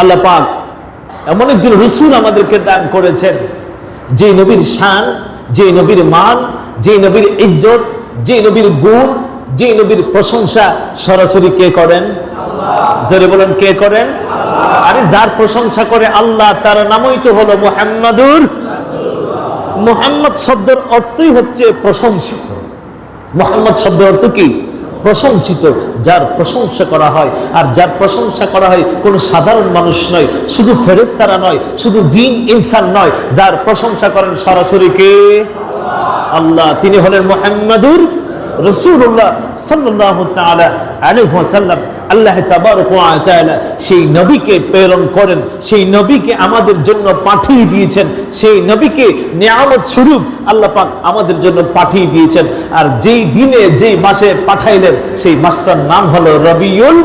আল্লাহ পাক এমন একজন রসুল আমাদেরকে দান করেছেন যে নবীর শান যে নবীর মান যে নবীর ইজ্জত যে নবীর গুণ যে নবীর প্রশংসা সরাসরি কে করেন? জোরে বলেন কে করেন? আরে যার প্রশংসা করে আল্লাহ তার নামই তো হলো মোহাম্মদুর মোহাম্মদ শব্দের অর্থই হচ্ছে প্রশংসিত। মোহাম্মদ শব্দের অর্থ কি? প্রশংসিত, যার প্রশংসা করা হয়। আর যার প্রশংসা করা হয় কোনো সাধারণ মানুষ নয়, শুধু ফেরেস্তারা নয়, শুধু জিন, ইনসান নয়, যার প্রশংসা করেন সরাসরি কে? আল্লাহ। তিনি হলেন মোহাম্মদুর রসুল্লাহ সাল্লাহ তাআলা আলাইহি ওয়াসাল্লাম। আল্লাহ সেই নবীকে প্রেরণ করেন, সেই নবীকে আমাদের জন্য পাঠিয়ে দিয়েছেন, সেই নবীকে নিয়ামত স্বরূপ আল্লাহ পাক আমাদের জন্য পাঠিয়ে দিয়েছেন। আর যেই দিনে যেই মাসে পাঠাইলেন, সেই মাসটার নাম হলো রবিউল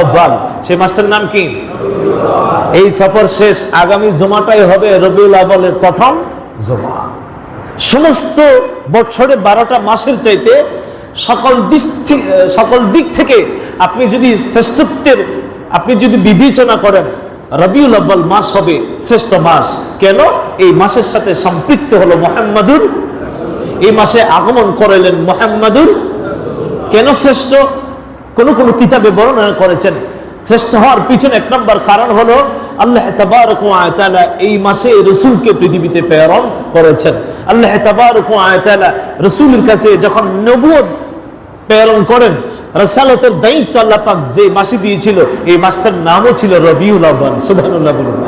আব্বাল সেই মাসটার নাম কি? এই সফর শেষ, আগামী জমাটাই হবে রবিউল আব্বালের প্রথম জমা। সমস্ত বছরে বারোটা মাসের চাইতে সকল দিক সকল দিক থেকে আপনি যদি শ্রেষ্ঠত্বের, আপনি যদি বিবেচনা করেন, রবিউল আব্বাল মাস হবে শ্রেষ্ঠ মাস। কেন? এই মাসের সাথে সম্পৃক্ত হলো মোহাম্মদুর এই মাসে আগমন করাইলেন মোহাম্মদুর। কেন শ্রেষ্ঠ? কোন কোন কিতাবে বর্ণনা করেছেন। শ্রেষ্ঠ হওয়ার পিছনে এক নম্বর কারণ হলো আল্লাহ তাবারক এই মাসে রসুলকে পৃথিবীতে প্রেরণ করেছেন। আল্লাহ তাবারক রসুলের কাছে যখন নবুয়ত প্রেরণ করেন রসালতের দায়িত্ব আল্লাহ পাক যে মাসে দিয়েছিল, এই মাসটার নামও ছিল রবিউল আহ্বান সুবহানাল্লাহ বলুন।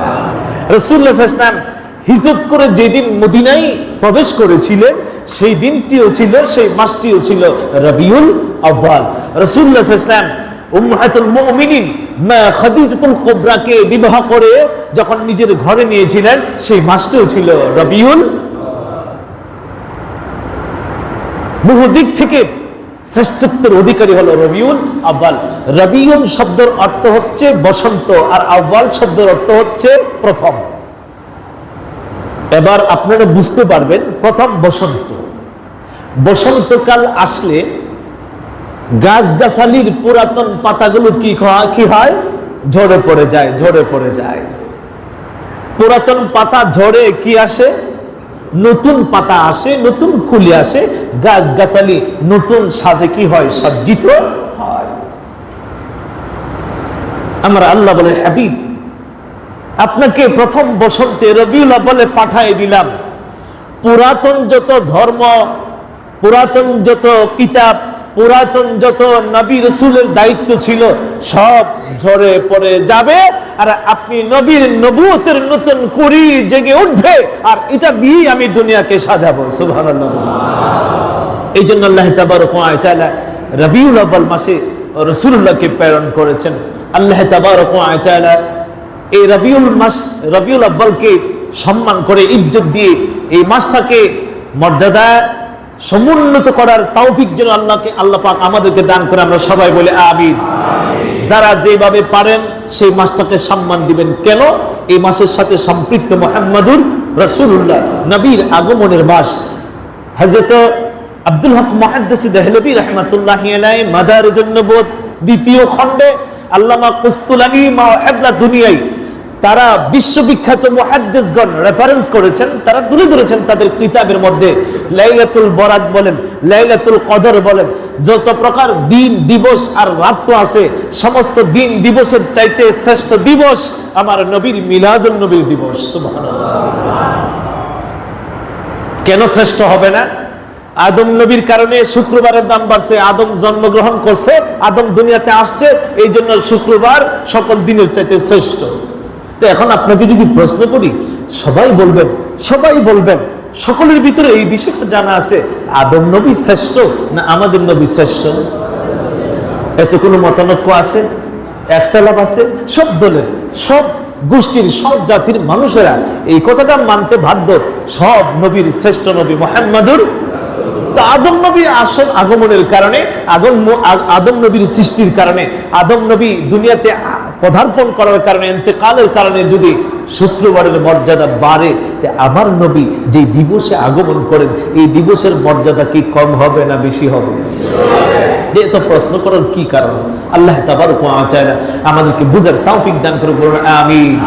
হিজরত করে যেদিন মদিনায় প্রবেশ করেছিলেন, সেই দিনটিও ছিল, সেই মাসটিও ছিল রবিউল আব্বাল রসুল্লাহ ইসলাম উম্মাহাতুল বিবাহ করে যখন নিজের ঘরে নিয়েছিলেন, সেই মাসটিও ছিল রবিউল বহু দিক থেকে শ্রেষ্ঠত্বের অধিকারী হলো রবিউল আব্বাল রবিউল শব্দের অর্থ হচ্ছে বসন্ত, আর আব্বাল শব্দের অর্থ হচ্ছে প্রথম। এবার আপনারা বুঝতে পারবেন প্রথম বসন্ত। বসন্তকাল আসলে গাছগাছালির পুরাতন পাতাগুলো কি কি হয়? ঝরে পড়ে যায়, ঝরে পড়ে যায়। পুরাতন পাতা ঝরে কি আসে? নতুন পাতা আসে, নতুন কুলি আসে গাছ গাছালি নতুন সাজে কি হয়? সজ্জিত হয়। আমার আল্লাহ বলে, হাবিব, আপনাকে প্রথম বসন্তে রবিউল বলে পাঠাই দিলাম। পুরাতন যত ধর্ম, পুরাতন যত কিতাব পুরাতন যত নবী রসুলের দায়িত্ব ছিল, সব ঝরে পড়ে যাবে। আর আপনি নবীর নবুতের নতুন করি জেগে উঠবে, আর এটা দিয়েই আমি দুনিয়াকে সাজাবো, সুবহানাল্লাহ। এই জন্য আল্লাহ ওয়া রবিউল আউয়াল মাসে রাসূলুল্লাহকে প্রেরণ করেছেন। আল্লাহ তাবারক এই রবিউল মাস, রবিউল আব্বালকে সম্মান করে ইজ্জত দিয়ে এই মাসটাকে মর্যাদা সমুন্নত করার তৌফিক যেন আল্লাহকে, আল্লাহ পাক আমাদেরকে দান করে আমরা সবাই বলে আমিন। যারা যেভাবে পারেন, সেই মাসটাকে সম্মান দিবেন। কেন? এই মাসের সাথে সম্পৃক্ত মোহাম্মদুর রসুল্লাহ নবীর আগমনের মাস। হজরত আব্দুল হক মহাদ্দেসি দেহলবী রহমতুল্লাহ নবুয়ত দ্বিতীয় খণ্ডে আল্লামা কুস্তুলানি মা দুনিয়ায় তারা বিশ্ববিখ্যাত মুহাদ্দিসগণ রেফারেন্স করেছেন, তারা তুলে ধরেছেন তাদের কিতাবের মধ্যে লাইলাতুল বরাত বলেন, লাইলাতুল কদর বলেন, যত প্রকার দিন, দিবস আর রাত্র আছে, সমস্ত দিন, দিবসের চাইতে শ্রেষ্ঠ দিবস আমার নবীর মিলাদুল নবীর দিবস কেন শ্রেষ্ঠ হবে না? আদম নবীর কারণে শুক্রবারের দাম বাড়ছে, আদম জন্মগ্রহণ করছে, আদম দুনিয়াতে আসছে এই জন্য শুক্রবার সকল দিনের চাইতে শ্রেষ্ঠ। তো এখন আপনাকে যদি প্রশ্ন করি, সবাই বলবেন সবাই বলবেন, সকলের ভিতরে এই বিষয়টা জানা আছে, আদম নবী শ্রেষ্ঠ না আমাদের নবী শ্রেষ্ঠ? এত কোনো মতানৈক্য আছে? একতলাপ আছে? সব দলের, সব গোষ্ঠীর, সব জাতির মানুষেরা এই কথাটা মানতে বাধ্য। সব নবীর শ্রেষ্ঠ নবী মোহাম্মদুর। তো আদম নবীর আসল আগমনের কারণে, আগম আদম নবীর সৃষ্টির কারণে, আদম নবী দুনিয়াতে পদার্পণ করার কারণে এতেকালের কারণে যদি শুক্রবারের মর্যাদা বাড়ে, তে আমার নবী যে দিবসে আগমন করেন, এই দিবসের মর্যাদা কি কম হবে না বেশি হবে? এত প্রশ্ন করার কি কারণ? আল্লাহ তাবার চায় না আমাদেরকে বুঝার তাও দান করে বলুন, আমিন।